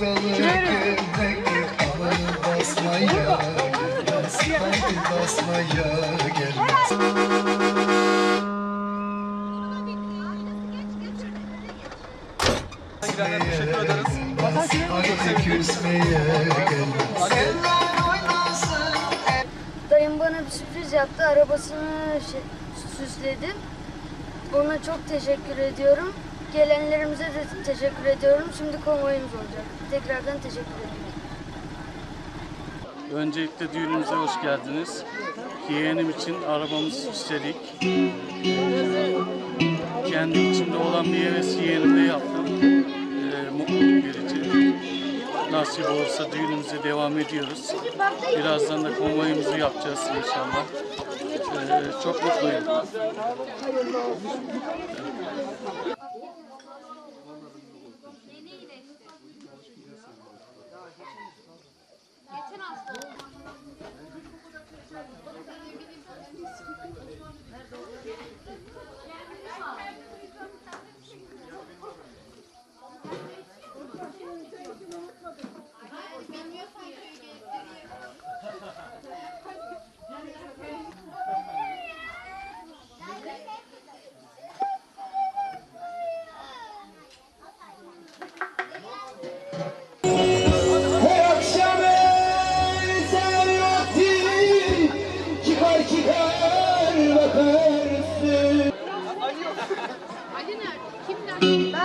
dolu gömlekli Amanı basmaya gelmez basmaya gelmez küsmeye gelmez Dayım bana bir sürpriz yaptı. Arabasını şey, süsledim. Ona çok teşekkür ediyorum. Gelenlerimize de teşekkür ediyorum. Şimdi konvoyumuz olacak. Tekrardan teşekkür ederim. Öncelikle düğünümüze hoş geldiniz. Yeğenim için arabamızı süsledik. Kendi içimde olan bir hevesi yeğenimle yaptım. Ee, mutluluk verici. Nasip olursa düğünümüze devam ediyoruz. Birazdan da konvoyumuzu yapacağız inşallah. Ee, çok mutluyum.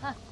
は。